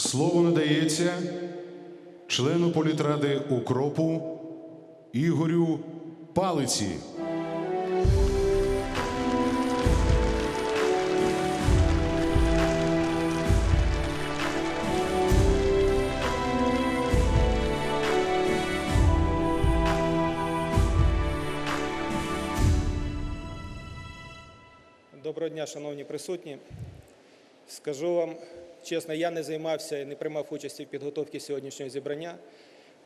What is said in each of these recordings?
Слово надається члену політради Укропу Ігорю Палиці. Доброго дня, шановні присутні. Скажу вам чесно, я не займався і не приймав участі в підготовці сьогоднішнього зібрання.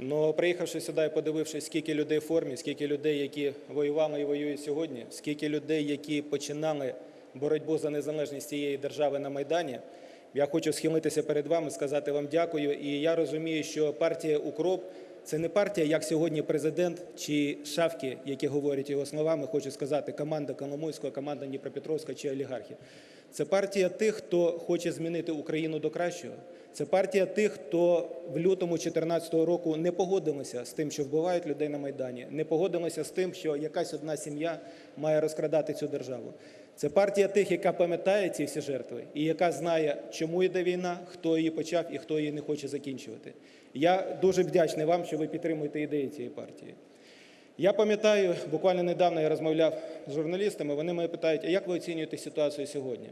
Але приїхавши сюди і подивившись, скільки людей в формі, скільки людей, які воювали і воюють сьогодні, скільки людей, які починали боротьбу за незалежність цієї держави на Майдані, я хочу схилитися перед вами, сказати вам дякую. І я розумію, що партія Укроп це не партія, як сьогодні президент чи шавки, які говорять його словами, хочу сказати, команда Коломойського, команда Дніпропетровська чи олігархів. Це партія тих, хто хоче змінити Україну до кращого. Це партія тих, хто в лютому 2014 року не погодилися з тим, що вбивають людей на Майдані, не погодилися з тим, що якась одна сім'я має розкрадати цю державу. Це партія тих, яка пам'ятає ці всі жертви, і яка знає, чому йде війна, хто її почав і хто її не хоче закінчувати. Я дуже вдячний вам, що ви підтримуєте ідеї цієї партії. Я пам'ятаю, буквально недавно я розмовляв з журналістами. Вони мене питають, а як ви оцінюєте ситуацію сьогодні?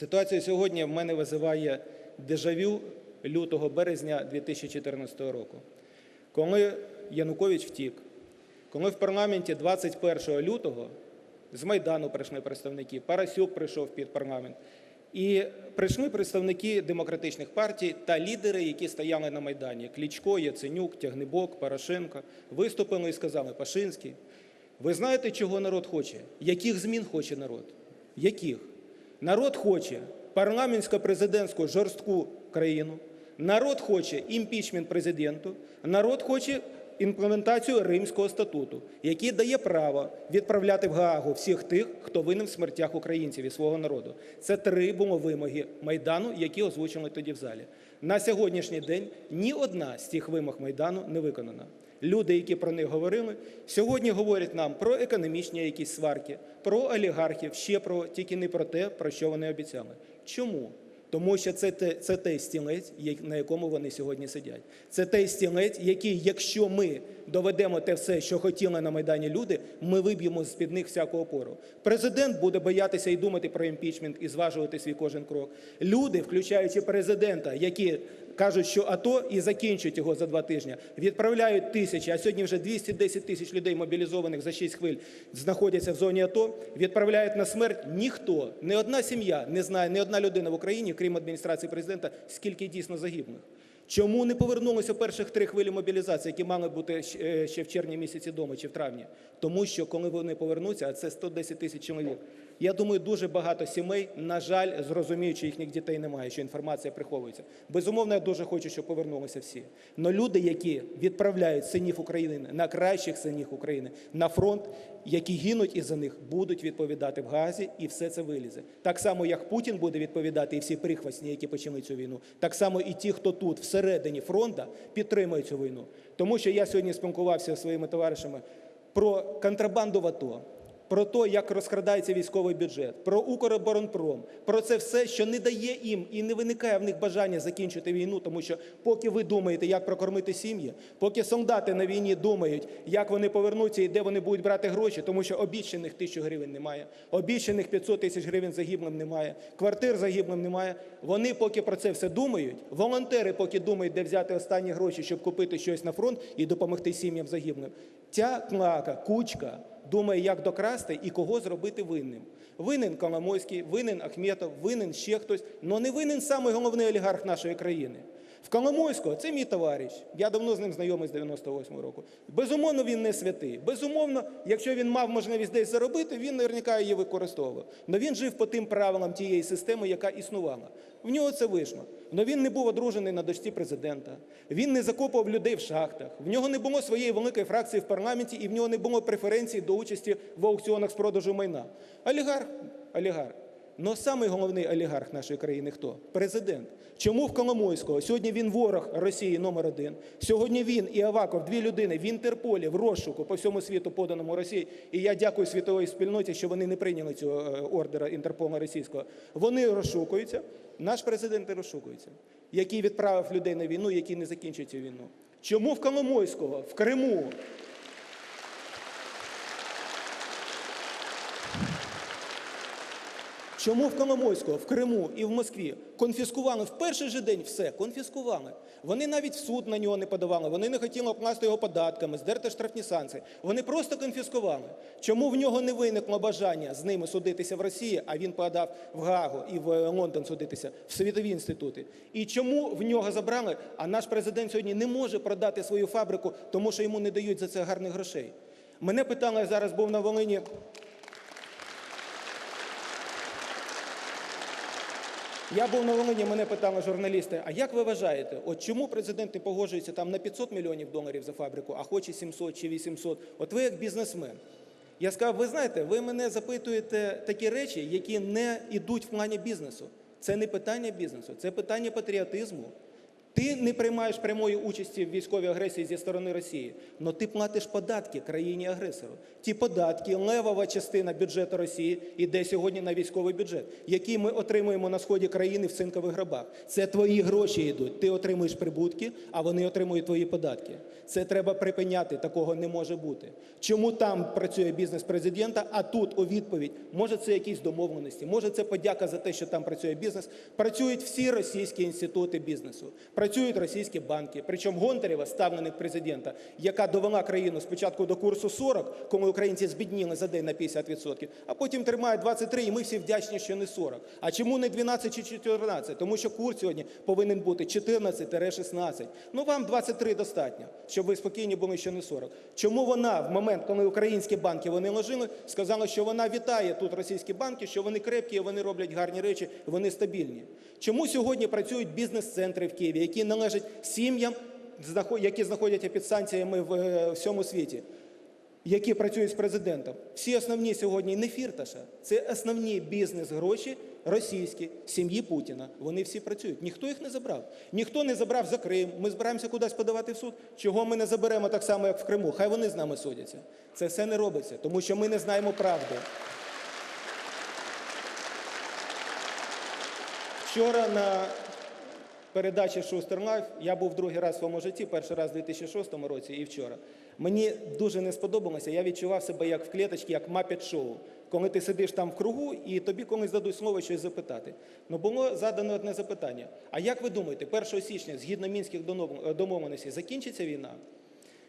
Ситуація сьогодні в мене визиває дежавю лютого березня 2014 року, коли Янукович втік, коли в парламенті 21 лютого з Майдану прийшли представники, Парасюк прийшов під парламент. І прийшли представники демократичних партій та лідери, які стояли на Майдані: Клічко, Яценюк, Тягнебок, Порошенко, виступили і сказали: Пашинський, ви знаєте, чого народ хоче? Яких змін хоче народ? Яких? Народ хоче парламентсько-президентську жорстку країну, народ хоче імпічмент президенту, народ хоче імплементацію Римського статуту, який дає право відправляти в Гаагу всіх тих, хто винен в смертях українців і свого народу. Це три було вимоги Майдану, які озвучили тоді в залі. На сьогоднішній день ні одна з цих вимог Майдану не виконана. Люди, які про них говорили, сьогодні говорять нам про економічні якісь сварки, про олігархів, ще про тільки не про те, про що вони обіцяли. Чому? Тому що це, те, це той стілець, на якому вони сьогодні сидять. Це той стілець, який, якщо ми доведемо те все, що хотіли на Майдані люди, ми виб'ємо з-під них всяку опору. Президент буде боятися і думати про імпічмент і зважувати свій кожен крок. Люди, включаючи президента, які кажуть, що АТО і закінчують його за два тижні, відправляють тисячі, а сьогодні вже 210 тисяч людей мобілізованих за 6 хвиль знаходяться в зоні АТО, відправляють на смерть. Ніхто, ні одна сім'я не знає, ні одна людина в Україні, крім адміністрації президента, скільки дійсно загиблих. Чому не повернулися перших три хвилі мобілізації, які мали бути е, ще в червні місяці дома чи в травні? Тому що коли вони повернуться, а це 110 тисяч чоловік, я думаю, дуже багато сімей, на жаль, зрозуміють, що їхніх дітей немає, що інформація приховується. Безумовно, я дуже хочу, щоб повернулися всі. Але люди, які відправляють синів України, найкращих синів України на фронт, які гинуть із-за них, будуть відповідати в Газі, і все це вилізе. Так само, як Путін буде відповідати, і всі прихвостні, які почали цю війну, так само і ті, хто тут всередині фронту, підтримують цю війну. Тому що я сьогодні спілкувався зі своїми товаришами про контрабанду в АТО, про те, як розкрадається військовий бюджет, про Укроборонпром, про це все, що не дає їм і не виникає в них бажання закінчити війну, тому що поки ви думаєте, як прокормити сім'ї, поки солдати на війні думають, як вони повернуться і де вони будуть брати гроші, тому що обіцяних тисячу гривень немає, обіцяних 500 тисяч гривень загиблим немає, квартир загиблим немає. Вони поки про це все думають, волонтери поки думають, де взяти останні гроші, щоб купити щось на фронт і допомогти сім'ям загиблим. Ця клака, кучка думає, як докрасти і кого зробити винним. Винен Коломойський, винен Ахметов, винен ще хтось, але не винен самий головний олігарх нашої країни. В Коломойського це мій товариш. Я давно з ним знайомий з 98-го року. Безумовно, він не святий. Безумовно, якщо він мав можливість десь заробити, він наверняка її використовував. Але він жив по тим правилам тієї системи, яка існувала. В нього це вийшло. Але він не був одружений на дочці президента. Він не закопував людей в шахтах. В нього не було своєї великої фракції в парламенті, і в нього не було преференцій до участі в аукціонах з продажу майна. Олігарх, олігарх. Но самий головний олігарх нашої країни хто? Президент. Чому в Коломойського? Сьогодні він ворог Росії номер один. Сьогодні він і Аваков, дві людини в Інтерполі, в розшуку по всьому світу поданому Росії. І я дякую світовій спільноті, що вони не прийняли цього е, ордера Інтерпола російського. Вони розшукуються. Наш президент не розшукується, який відправив людей на війну, який не закінчить цю війну. Чому в Коломойського, в Криму? Чому в Коломойського, в Криму і в Москві конфіскували в перший же день все, конфіскували. Вони навіть в суд на нього не подавали, вони не хотіли обкласти його податками, здерти штрафні санкції. Вони просто конфіскували. Чому в нього не виникло бажання з ними судитися в Росії, а він подав в Гаагу і в Лондон судитися в світові інститути? І чому в нього забрали? А наш президент сьогодні не може продати свою фабрику, тому що йому не дають за це гарних грошей. Мене питали, зараз був на Волині. Я був на Волині, мене питали журналісти, а як ви вважаєте, от чому президент не погоджується там на 500 мільйонів доларів за фабрику, а хоче 700 чи 800? От ви як бізнесмен. Я сказав, ви знаєте, ви мене запитуєте такі речі, які не йдуть в плані бізнесу. Це не питання бізнесу, це питання патріотизму. Ти не приймаєш прямої участі в військовій агресії зі сторони Росії, але ти платиш податки країні-агресору. Ті податки, левова частина бюджету Росії йде сьогодні на військовий бюджет, який ми отримуємо на сході країни в цинкових гробах. Це твої гроші йдуть. Ти отримуєш прибутки, а вони отримують твої податки. Це треба припиняти. Такого не може бути. Чому там працює бізнес президента, а тут у відповідь може це якісь домовленості, може це подяка за те, що там працює бізнес. Працюють всі російські інститути бізнесу, працюють російські банки. Причому Гонтарєва, ставленик президента, яка довела країну спочатку до курсу 40, коли українці збідніли за день на 50%, а потім тримає 23, і ми всі вдячні, що не 40. А чому не 12 чи 14? Тому що курс сьогодні повинен бути 14-16. Ну вам 23 достатньо, щоб ви спокійні були, що не 40. Чому вона в момент, коли українські банки вони ложили, сказала, що вона вітає тут російські банки, що вони крепкі, вони роблять гарні речі, вони стабільні. Чому сьогодні працюють бізнес-центри в Києві, які належать сім'ям, які знаходяться під санкціями в е, всьому світі? які працюють з президентом. Всі основні сьогодні не фірташа, це основні бізнес-гроші російські, сім'ї Путіна. Вони всі працюють. Ніхто їх не забрав. Ніхто не забрав за Крим. Ми збираємося кудись подавати в суд. Чого ми не заберемо так само, як в Криму? Хай вони з нами судяться. Це все не робиться, тому що ми не знаємо правди. Вчора на передачі Шустер Лайф я був другий раз в своєму житті, перший раз у 2006 році і вчора. Мені дуже не сподобалося, я відчував себе як в клеточці, як мапет шоу. Коли ти сидиш там в кругу і тобі колись дадуть слово щось запитати. Ну було задано одне запитання. А як ви думаєте, 1 січня, згідно мінських домовленостей, закінчиться війна?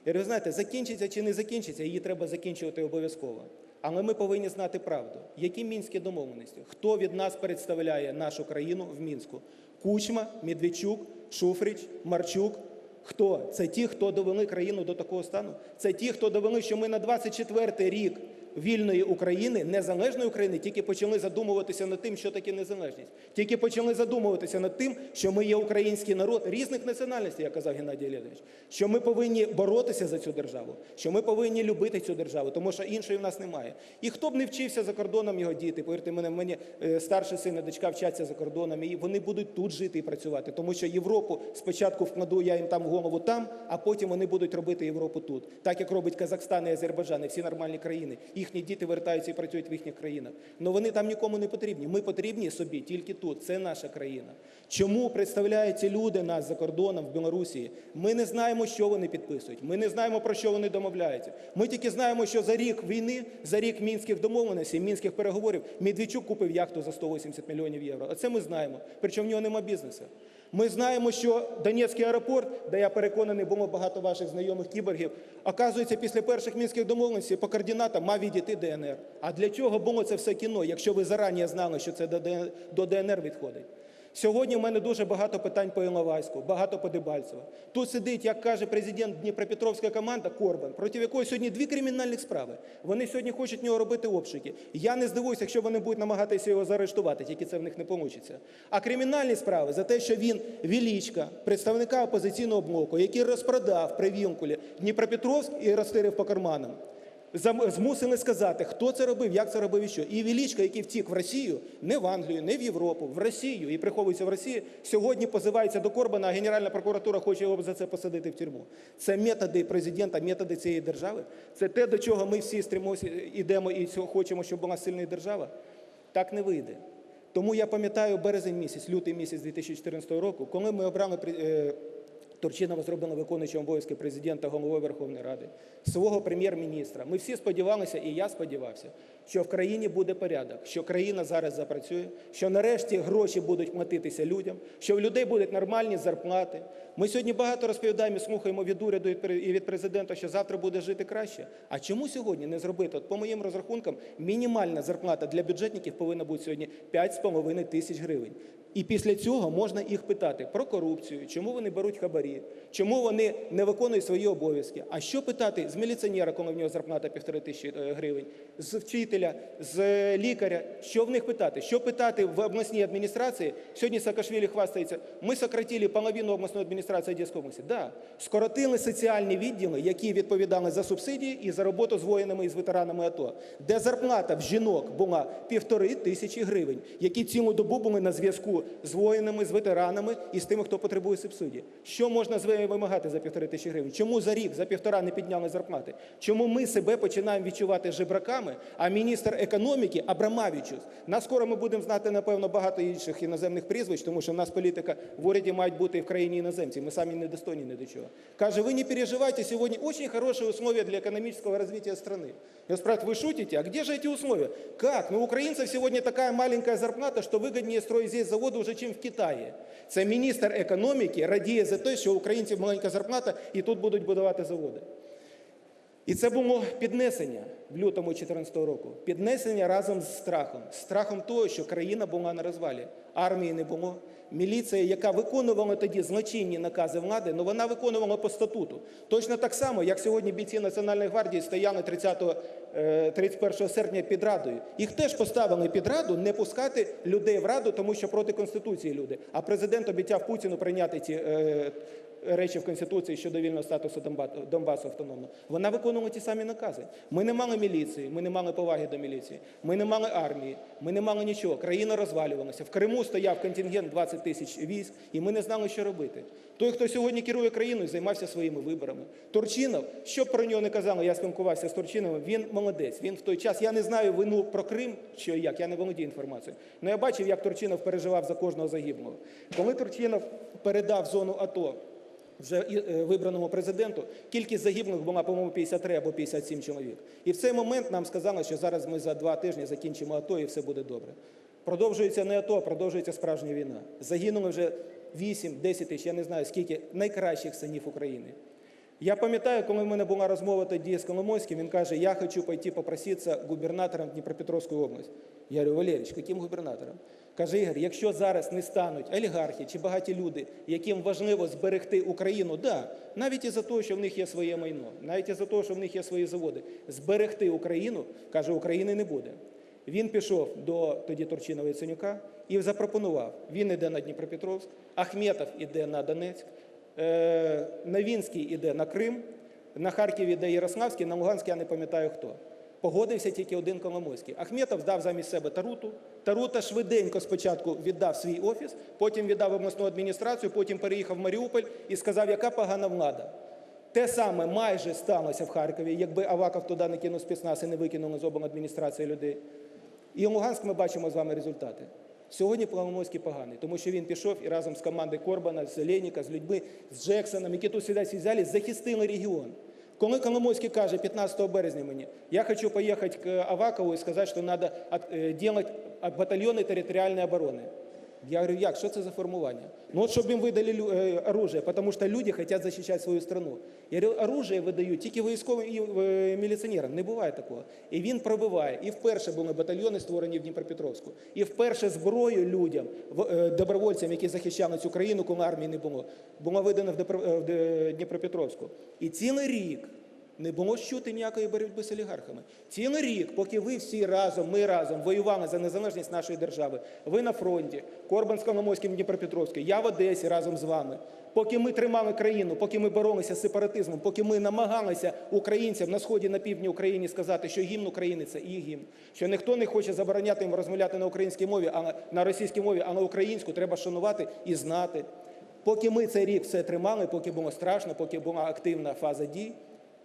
Я ви знаєте, закінчиться чи не закінчиться, її треба закінчувати обов'язково. Але ми повинні знати правду. Які мінські домовленості? Хто від нас представляє нашу країну в Мінську? Кучма, Медведчук, Шуфрич, Марчук. Хто? Це ті, хто довели країну до такого стану. Це ті, хто довели, що ми на 24-й рік вільної України, незалежної України, тільки почали задумуватися над тим, що таке незалежність. Тільки почали задумуватися над тим, що ми є український народ різних національностей, як казав Геннадій Олегович. Що ми повинні боротися за цю державу, що ми повинні любити цю державу, тому що іншої в нас немає. І хто б не вчився за кордоном його діти, повірте мене, в мене е, старший син і дочка вчаться за кордоном, і вони будуть тут жити і працювати, тому що Європу спочатку вкладу я їм там голову там, а потім вони будуть робити Європу тут, так як робить Казахстан і Азербайджан, і всі нормальні країни. Їхні діти вертаються і працюють в їхніх країнах. Але вони там нікому не потрібні. Ми потрібні собі тільки тут. Це наша країна. Чому представляють ці люди нас за кордоном в Білорусі? Ми не знаємо, що вони підписують. Ми не знаємо про що вони домовляються. Ми тільки знаємо, що за рік війни, за рік мінських домовленостей, мінських переговорів, Медведчук купив яхту за 180 мільйонів євро. Оце ми знаємо. Причому в нього нема бізнесу. Ми знаємо, що Донецький аеропорт, де я переконаний, бо багато ваших знайомих кіборгів, оказується, після перших мінських домовленостей по координатам мав відійти ДНР. А для чого було це все кіно, якщо ви зарані знали, що це до ДНР відходить? Сьогодні в мене дуже багато питань по Іловайську, багато по Дебальцево. Тут сидить, як каже президент Дніпропетровська команда Корбан, проти якої сьогодні дві кримінальних справи. Вони сьогодні хочуть нього робити обшуки. Я не здивуюся, якщо вони будуть намагатися його заарештувати, тільки це в них не вийде. А кримінальні справи за те, що він Вілічка, представника опозиційного блоку, який розпродав при Вінкулі Дніпропетровськ і розтирив по карманам. Змусили сказати, хто це робив, як це робив і що. І Величко, який втік в Росію, не в Англію, не в Європу, в Росію і приховується в Росії, сьогодні позивається до Корбана, а Генеральна прокуратура хоче його за це посадити в тюрму. Це методи президента, методи цієї держави. Це те, до чого ми всі стримося, ідемо і хочемо, щоб була сильна держава. Так не вийде. Тому я пам'ятаю березень місяць, лютий місяць 2014 року, коли ми обрали е, Турчинова зробили виконуючим обов'язки президента головою Верховної Ради, свого прем'єр-міністра. Ми всі сподівалися, і я сподівався, що в країні буде порядок, що країна зараз запрацює, що нарешті гроші будуть платитися людям, що в людей будуть нормальні зарплати. Ми сьогодні багато розповідаємо, слухаємо від уряду і від президента, що завтра буде жити краще. А чому сьогодні не зробити? От по моїм розрахункам, мінімальна зарплата для бюджетників повинна бути сьогодні 5,5 тисяч гривень. І після цього можна їх питати про корупцію, чому вони беруть хабарі, чому вони не виконують свої обов'язки. А що питати з міліціонера, коли в нього зарплата півтори тисячі е, гривень, з вчителя, з е, лікаря? Що в них питати? Що питати в обласній адміністрації? Сьогодні Саакашвілі хвастається. Ми сократили половину обласної адміністрації Одеської області. Да, скоротили соціальні відділи, які відповідали за субсидії і за роботу з воїнами і з ветеранами АТО, де зарплата в жінок була півтори тисячі гривень, які цілу добу були на зв'язку з воїнами, з ветеранами і з тими, хто потребує субсидії. Що можна з- вимагати за півтори тисячі гривень? Чому за рік, за півтора не підняли зарплати? Чому ми себе починаємо відчувати жебраками, а міністр економіки Абрамавічус? Нас скоро ми будемо знати, напевно, багато інших іноземних прізвищ, тому що в нас політика в уряді мають бути і в країні іноземці. Ми самі недостойні ні до чого. Каже, ви не переживайте, сьогодні дуже хороші условия для економічного розвитку страны. Я спрашиваю, вы шутите? А где же эти условия? Как? Ну, у украинцев сегодня такая маленькая зарплата, что выгоднее строить здесь заводы вже, чем в Китаї. Це міністр економіки радіє за те, що українців маленька зарплата і тут будуть будувати заводи. І це було піднесення в лютому 2014 року. Піднесення разом з страхом. Страхом того, що країна була на розвалі. Армії не було. Міліція, яка виконувала тоді злочинні накази влади, ну вона виконувала по статуту. Точно так само, як сьогодні бійці Національної гвардії стояли 30, е, 31 серпня під Радою. Їх теж поставили під Раду не пускати людей в Раду, тому що проти Конституції люди. А президент обіцяв Путіну прийняти ці е, речі в Конституції щодо вільного статусу Донба- Донбасу автономно. Вона виконувала ті самі накази. Ми не мали міліції, ми не мали поваги до міліції, ми не мали армії, ми не мали нічого. Країна розвалювалася. В Криму стояв контингент 20 тисяч військ, і ми не знали, що робити. Той, хто сьогодні керує країною, займався своїми виборами. Турчинов, що про нього не казали, я спілкувався з Турчиновим, він молодець. Він в той час, я не знаю вину про Крим, що як, я не володію інформацією. Але я бачив, як Турчинов переживав за кожного загиблого. Коли Турчинов передав зону АТО вже е, вибраному президенту, кількість загиблих була, по-моєму, 53 або 57 чоловік. І в цей момент нам сказали, що зараз ми за два тижні закінчимо АТО і все буде добре. Продовжується не АТО, продовжується справжня війна. Загинули вже 8-10 тисяч, я не знаю скільки найкращих синів України. Я пам'ятаю, коли в мене була розмова тоді з Коломойським, він каже, я хочу пойти попроситися губернатором Дніпропетровської області. Я говорю, Валерійович, яким губернатором? Каже, Ігор, якщо зараз не стануть олігархи чи багаті люди, яким важливо зберегти Україну, да, навіть із-за того, що в них є своє майно, навіть із-за того, що в них є свої заводи, зберегти Україну, каже, України не буде. Він пішов до тоді Турчинова і Ценюка і запропонував. Він іде на Дніпропетровськ, Ахметов іде на Донецьк, е, Новінський іде на Крим, на Харків іде Ярославський, на Луганськ я не пам'ятаю хто. Погодився тільки один Коломойський. Ахметов здав замість себе Таруту. Тарута швиденько спочатку віддав свій офіс, потім віддав обласну адміністрацію, потім переїхав в Маріуполь і сказав, яка погана влада. Те саме майже сталося в Харкові, якби Аваков туди не кинув спецназ і не викинули з обладміністрації людей. І в Луганськ ми бачимо з вами результати. Сьогодні Коломойський поганий, тому що він пішов і разом з командою Корбана, з Леніка, з людьми, з Джексоном, які тут сидять в захистили регіон. Коли Коломойський каже 15 березня мені, я хочу поїхати к Авакову і сказати, що треба робити батальйони територіальної оборони. Я говорю, як, що це за формування? Ну от щоб їм видали е, оружие, тому що люди хочуть захищати свою страну. Я говорю, оружие видають тільки військовим і е, міліціонерам. Не буває такого. І він пробиває. І вперше були батальйони створені в Дніпропетровську. І вперше зброю людям, е, добровольцям, які захищали цю країну, коли армії не було, була видана в Д- Дніпропетровську. І цілий рік Не було чути ніякої боротьби з олігархами. Цілий рік, поки ви всі разом, ми разом воювали за незалежність нашої держави. Ви на фронті, Корбан з Коломойським Дніпропетровським, я в Одесі разом з вами. Поки ми тримали країну, поки ми боролися з сепаратизмом, поки ми намагалися українцям на сході на півдні України сказати, що гімн України це їх гімн, що ніхто не хоче забороняти їм розмовляти на українській мові, а на російській мові, а на українську треба шанувати і знати. Поки ми цей рік все тримали, поки було страшно, поки була активна фаза дій,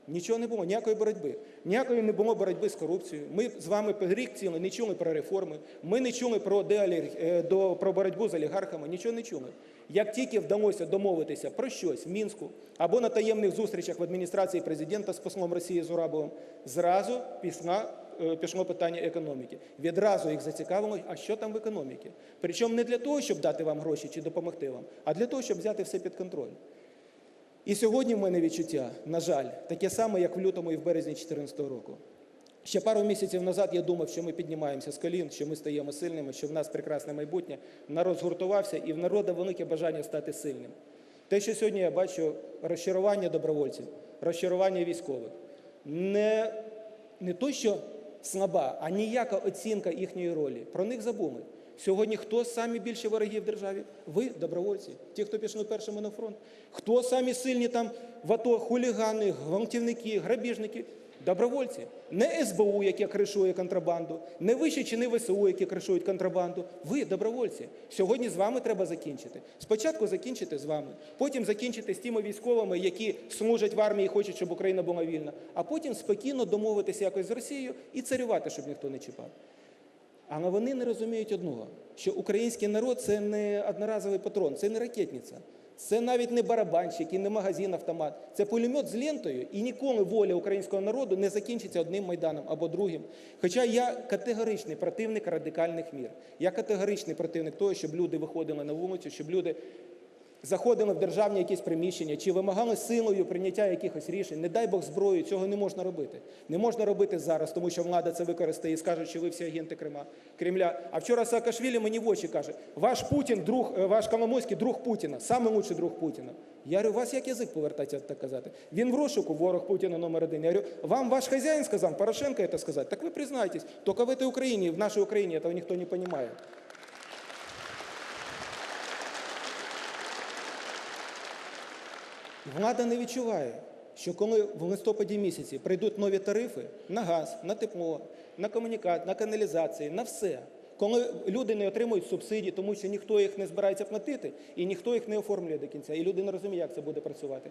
нічого не було, ніякої боротьби. Ніякої не було боротьби з корупцією. Ми з вами рік цілий не чули про реформи, ми не чули про, е, до... про боротьбу з олігархами, нічого не чули. Як тільки вдалося домовитися про щось в Мінську або на таємних зустрічах в адміністрації президента з послом Росії Зурабовим, зразу пішла е, пішло питання економіки. Відразу їх зацікавило, а що там в економіці. Причому не для того, щоб дати вам гроші чи допомогти вам, а для того, щоб взяти все під контроль. І сьогодні в мене відчуття, на жаль, таке саме, як в лютому і в березні 2014 року. Ще пару місяців назад я думав, що ми піднімаємося з колін, що ми стаємо сильними, що в нас прекрасне майбутнє. Народ згуртувався і в народу велике бажання стати сильним. Те, що сьогодні я бачу, розчарування добровольців, розчарування військових, не, не то, що слаба, а ніяка оцінка їхньої ролі. Про них забули. Сьогодні хто самі більші вороги в державі? Ви, добровольці, ті, хто пішли першими на фронт. Хто самі сильні там в АТО, хулігани, гвалтівники, грабіжники? Добровольці. Не СБУ, яке кришує контрабанду, не вищі чи не ВСУ, які кришують контрабанду. Ви, добровольці. Сьогодні з вами треба закінчити. Спочатку закінчити з вами, потім закінчити з тими військовими, які служать в армії і хочуть, щоб Україна була вільна, а потім спокійно домовитися якось з Росією і царювати, щоб ніхто не чіпав. Але вони не розуміють одного, що український народ це не одноразовий патрон, це не ракетниця, це навіть не барабанщик і не магазин автомат. Це пулемет з лентою, і ніколи воля українського народу не закінчиться одним майданом або другим. Хоча я категоричний противник радикальних мір. Я категоричний противник того, щоб люди виходили на вулицю, щоб люди заходили в державні якісь приміщення чи вимагали силою прийняття якихось рішень. Не дай Бог зброю, цього не можна робити. Не можна робити зараз, тому що влада це використає і скаже, що ви всі агенти Крима, Кремля. А вчора Саакашвілі мені в очі каже: ваш Путін, друг, е, ваш Коломойський друг Путіна, саме лучший друг Путіна. Я говорю, у вас як язик повертається так казати? Він в розшуку, ворог Путіна номер один. Я говорю, вам ваш хазяїн сказав, Порошенко це сказати. Так ви признайтесь, тільки в этой Україні, в нашій Україні, цього ніхто не розуміє. Влада не відчуває, що коли в листопаді місяці прийдуть нові тарифи на газ, на тепло, на комунікат, на каналізації, на все. Коли люди не отримують субсидії, тому що ніхто їх не збирається платити і ніхто їх не оформлює до кінця, і люди не розуміють, як це буде працювати.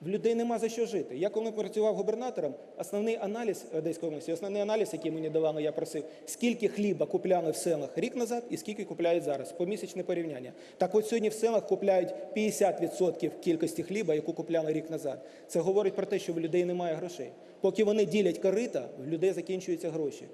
В людей нема за що жити. Я коли працював губернатором, основний аналіз Одеської області, основний аналіз, який мені давали, я просив, скільки хліба купляли в селах рік назад і скільки купляють зараз, помісячне порівняння. Так от сьогодні в селах купляють 50% кількості хліба, яку купляли рік назад. Це говорить про те, що в людей немає грошей. Поки вони ділять корита, в людей закінчуються гроші.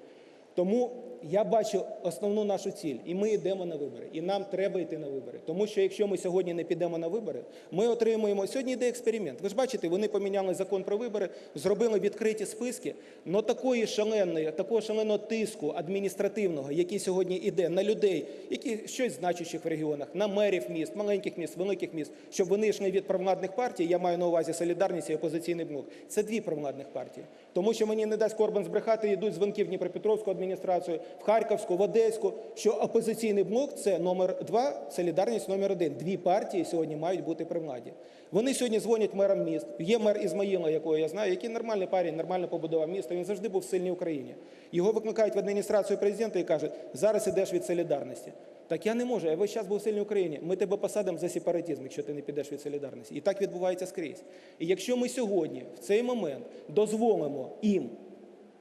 Тому я бачу основну нашу ціль, і ми йдемо на вибори, і нам треба йти на вибори. Тому що якщо ми сьогодні не підемо на вибори, ми отримуємо сьогодні йде експеримент. Ви ж бачите, вони поміняли закон про вибори, зробили відкриті списки. але такої шаленої, такого шаленого тиску адміністративного, який сьогодні йде на людей, які щось значущих в регіонах, на мерів міст, маленьких міст, великих міст, щоб вони йшли від провладних партій. Я маю на увазі солідарність і опозиційний блок. Це дві провладних партії. Тому що мені не дасть Корбан збрехати, йдуть дзвонки в Дніпропетровську адміністрацію, в Харківську, в Одеську, що опозиційний блок це номер два, солідарність номер один. Дві партії сьогодні мають бути при владі. Вони сьогодні дзвонять мерам міст. Є мер Ізмаїла, якого я знаю, який нормальний парень, нормально побудував місто. Він завжди був в сильній Україні. Його викликають в адміністрацію президента і кажуть, зараз ідеш від солідарності. Так я не можу, я весь час був в сильній Україні. Ми тебе посадимо за сепаратизм, якщо ти не підеш від солідарності. І так відбувається скрізь. І якщо ми сьогодні, в цей момент, дозволимо їм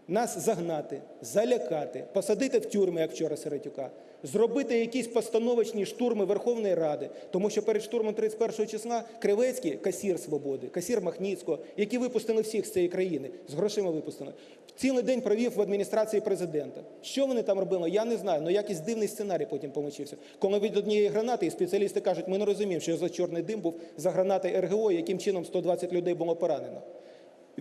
нас загнати, залякати, посадити в тюрми, як вчора Сиротюка, зробити якісь постановочні штурми Верховної Ради, тому що перед штурмом 31 числа Кривецький, касір свободи, касір Махніцького, які випустили всіх з цієї країни, з грошима випустили, цілий день провів в адміністрації президента. Що вони там робили, я не знаю, але якийсь дивний сценарій потім получився. Коли від однієї гранати, і спеціалісти кажуть, ми не розуміємо, що за чорний дим був за гранати РГО, яким чином 120 людей було поранено.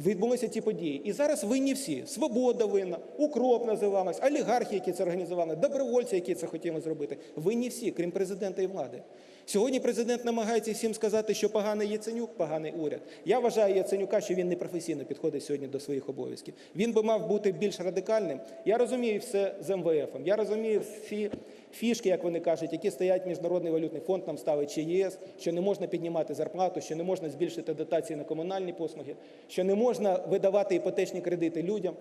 Відбулися ті події. І зараз винні всі. Свобода винна, укроп називалась, олігархи, які це організували, добровольці, які це хотіли зробити. Винні всі, крім президента і влади. Сьогодні президент намагається всім сказати, що поганий Яценюк, поганий уряд. Я вважаю Яценюка, що він непрофесійно підходить сьогодні до своїх обов'язків. Він би мав бути більш радикальним. Я розумію все з МВФ. Я розумію всі фішки, як вони кажуть, які стоять міжнародний валютний фонд нам ставить чи ЄС, що не можна піднімати зарплату, що не можна збільшити дотації на комунальні послуги, що не можна видавати іпотечні кредити людям,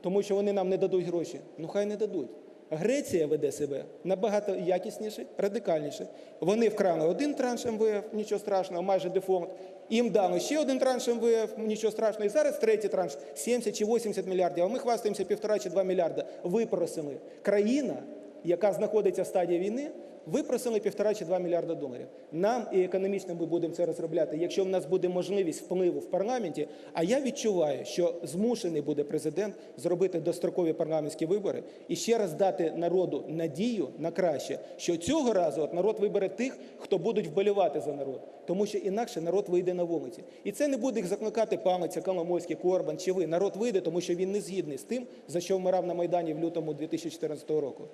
тому що вони нам не дадуть гроші. Ну хай не дадуть. Греція веде себе набагато якісніше, радикальніше. Вони вкрали один транш МВФ, нічого страшного, майже дефолт. Їм дали ще один транш МВФ, нічого страшного. І зараз третій транш 70 чи 80 мільярдів. А ми хвастаємося півтора чи два мільярда. Випросили. Країна, яка знаходиться в стадії війни, випросили півтора чи два мільярда доларів. Нам і економічно ми будемо це розробляти, якщо в нас буде можливість впливу в парламенті. А я відчуваю, що змушений буде президент зробити дострокові парламентські вибори і ще раз дати народу надію на краще, що цього разу от народ вибере тих, хто будуть вболівати за народ, тому що інакше народ вийде на вулиці. І це не буде їх закликати Палиця, Коломойський, Корбан чи ви. Народ вийде, тому що він не згідний з тим, за що вмирав на Майдані в лютому 2014 року.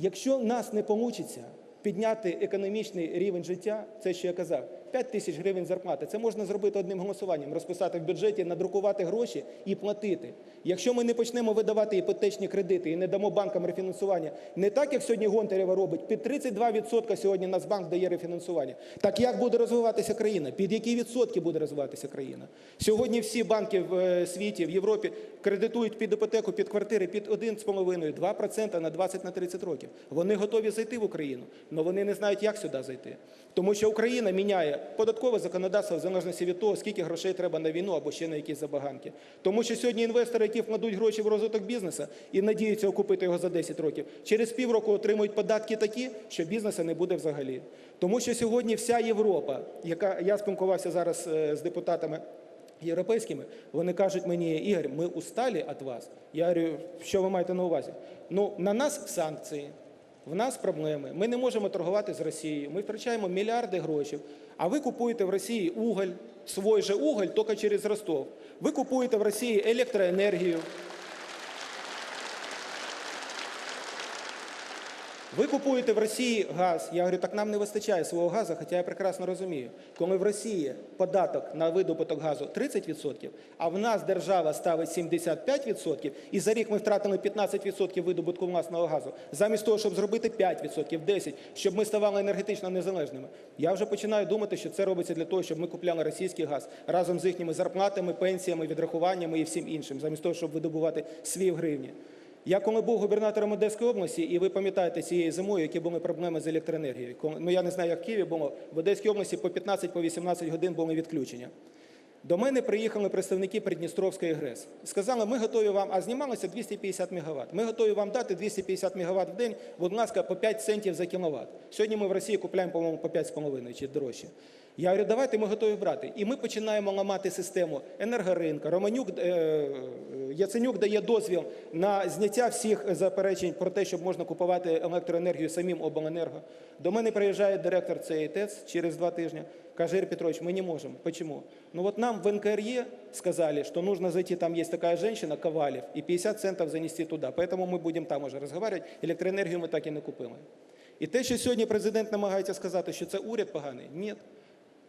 Якщо нас не получиться підняти економічний рівень життя, це що я казав, 5 тисяч гривень зарплати, це можна зробити одним голосуванням, розписати в бюджеті, надрукувати гроші і платити. Якщо ми не почнемо видавати іпотечні кредити і не дамо банкам рефінансування, не так, як сьогодні Гонтарєва робить, під 32% сьогодні Нацбанк дає рефінансування. Так як буде розвиватися країна? Під які відсотки буде розвиватися країна? Сьогодні всі банки в е, світі, в Європі кредитують під іпотеку, під квартири під 1,5, 2% на 20 на 30 років. Вони готові зайти в Україну, але вони не знають, як сюди зайти. Тому що Україна міняє податкове законодавство в залежності від того, скільки грошей треба на війну або ще на якісь забаганки. Тому що сьогодні інвестори, які вкладуть гроші в розвиток бізнесу і надіються окупити його за 10 років, через півроку отримують податки такі, що бізнесу не буде взагалі. Тому що сьогодні вся Європа, яка я спілкувався зараз е, з депутатами європейськими, вони кажуть мені, Ігор, ми усталі від вас. Я говорю, що ви маєте на увазі? Ну, на нас санкції, в нас проблеми. Ми не можемо торгувати з Росією. Ми втрачаємо мільярди грошей. А ви купуєте в Росії уголь, свій же уголь, тільки через Ростов. Ви купуєте в Росії електроенергію. Ви купуєте в Росії газ. Я говорю, так нам не вистачає свого газу, хоча я прекрасно розумію. Коли в Росії податок на видобуток газу 30%, а в нас держава ставить 75%, і за рік ми втратили 15% видобутку власного газу, замість того, щоб зробити 5%, 10%, щоб ми ставали енергетично незалежними. Я вже починаю думати, що це робиться для того, щоб ми купляли російський газ разом з їхніми зарплатами, пенсіями, відрахуваннями і всім іншим, замість того, щоб видобувати свій в гривні. Я коли був губернатором Одеської області, і ви пам'ятаєте цієї зимою, які були проблеми з електроенергією. Ну я не знаю, як в Києві було. В Одеській області по 15-18 годин були відключення. До мене приїхали представники Придністровської ГРЕС. Сказали, ми готові вам, а знімалося 250 МВт. Ми готові вам дати 250 МВт в день, будь ласка, по 5 центів за кіловат. Сьогодні ми в Росії купляємо, по-моєму, по 5,5 чи дорожче. Я говорю, давайте ми готові брати. І ми починаємо ламати систему енергоринка. Романюк, е, Яценюк дає дозвіл на зняття всіх заперечень про те, щоб можна купувати електроенергію самим обленерго. До мене приїжджає директор цієї ТЕЦ через два тижні. Каже, Ігор Петрович, мы не можем. Почему? Ну вот нам в НКРЕ сказали, что нужно зайти, там есть такая женщина, Ковалев, и 50 центов занести туда. Поэтому мы будем там уже разговаривать. Електроенергію ми так і не купили. І те, що сьогодні президент намагається сказати, що це уряд поганий, ні.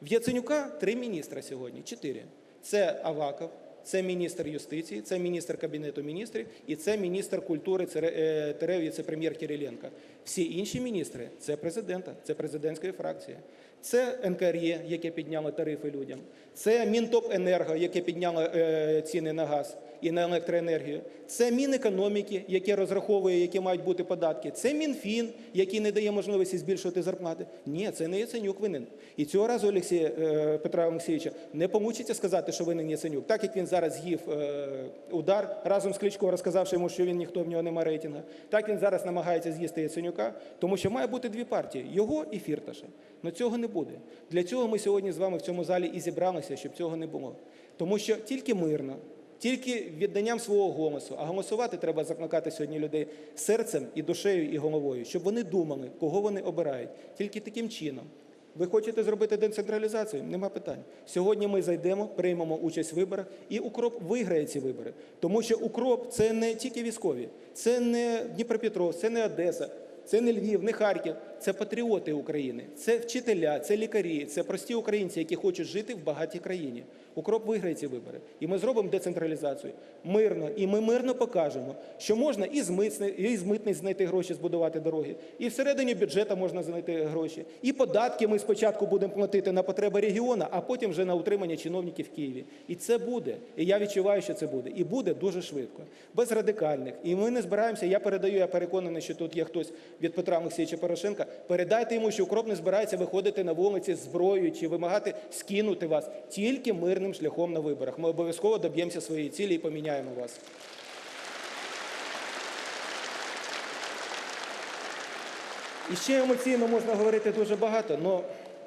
В Яценюка три міністра сьогодні, чотири. Це Аваков, це міністр юстиції, це міністр кабінету міністрів і це міністр культури Цере- е, віце-прем'єр Кириленко. Всі інші міністри це президента, це президентської фракції, Це НКРЄ, яке підняло тарифи людям. Це Мінтопенерго, яке підняло е, ціни на газ і на електроенергію. Це Мінекономіки, яке розраховує, які мають бути податки. Це Мінфін, який не дає можливості збільшувати зарплати. Ні, це не Яценюк винен. І цього разу Олексія е, Петра Олексійовича не помучиться сказати, що винен Яценюк. Так як він зараз з'їв е, удар разом з Кличко, розказавши йому, що він ніхто в нього немає рейтингу. Так він зараз намагається з'їсти Яценюка, тому що має бути дві партії його і Фірташа. Но цього не буде. Для цього ми сьогодні з вами в цьому залі і зібралися, щоб цього не було. Тому що тільки мирно, тільки відданням свого голосу, а голосувати треба закликати сьогодні людей серцем і душею і головою, щоб вони думали, кого вони обирають. Тільки таким чином. Ви хочете зробити децентралізацію? Нема питань. Сьогодні ми зайдемо, приймемо участь в виборах, і Укроп виграє ці вибори. Тому що Укроп це не тільки військові, це не Дніпропетровськ, це не Одеса, це не Львів, не Харків. це патріоти України, це вчителя, це лікарі, це прості українці, які хочуть жити в багатій країні. Укроп виграє ці вибори, і ми зробимо децентралізацію мирно. І ми мирно покажемо, що можна і з митниць знайти гроші, збудувати дороги, і всередині бюджету можна знайти гроші. І податки ми спочатку будемо платити на потреби регіону, а потім вже на утримання чиновників в Києві. І це буде. І я відчуваю, що це буде. І буде дуже швидко, без радикальних. І ми не збираємося. Я передаю, я переконаний, що тут є хтось від Петра Олексійовича Порошенка. Передайте йому, що укроп не збирається виходити на вулиці з зброєю чи вимагати скинути вас тільки мирним шляхом на виборах. Ми обов'язково доб'ємося своєї цілі і поміняємо вас. І ще емоційно можна говорити дуже багато, але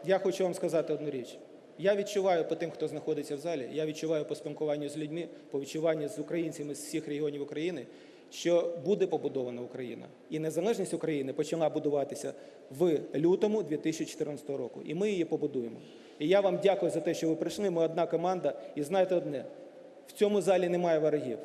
я хочу вам сказати одну річ. Я відчуваю по тим, хто знаходиться в залі, я відчуваю по спілкуванню з людьми, по відчуванню з українцями з всіх регіонів України, що буде побудована Україна. І незалежність України почала будуватися в лютому 2014 року. І ми її побудуємо. І я вам дякую за те, що ви прийшли. Ми одна команда. І знаєте одне: в цьому залі немає ворогів.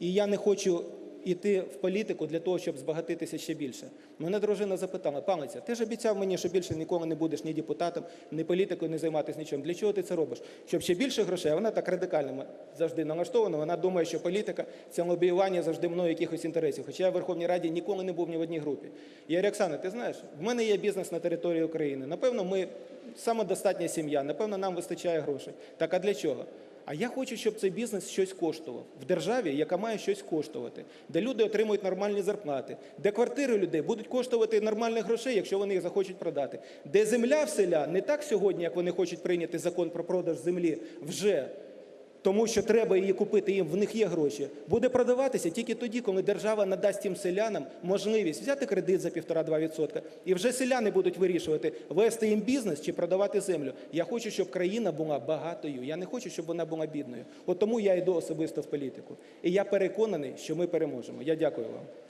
І я не хочу йти в політику для того, щоб збагатитися ще більше. Мене дружина запитала, палиця, ти ж обіцяв мені, що більше ніколи не будеш ні депутатом, ні політикою, не займатися нічим. Для чого ти це робиш? Щоб ще більше грошей. Вона так радикально завжди налаштована. Вона думає, що політика це лобіювання завжди мною якихось інтересів. Хоча я в Верховній Раді ніколи не був ні в одній групі. Я Оксана, ти знаєш, в мене є бізнес на території України. Напевно, ми самодостатня сім'я, напевно, нам вистачає грошей. Так а для чого? А я хочу, щоб цей бізнес щось коштував. В державі, яка має щось коштувати, де люди отримують нормальні зарплати, де квартири людей будуть коштувати нормальних грошей, якщо вони їх захочуть продати, де земля в селя не так сьогодні, як вони хочуть прийняти закон про продаж землі вже. Тому що треба її купити, їм в них є гроші. Буде продаватися тільки тоді, коли держава надасть тим селянам можливість взяти кредит за 1,5-2%. І вже селяни будуть вирішувати, вести їм бізнес чи продавати землю. Я хочу, щоб країна була багатою. Я не хочу, щоб вона була бідною. От тому я йду особисто в політику. І я переконаний, що ми переможемо. Я дякую вам.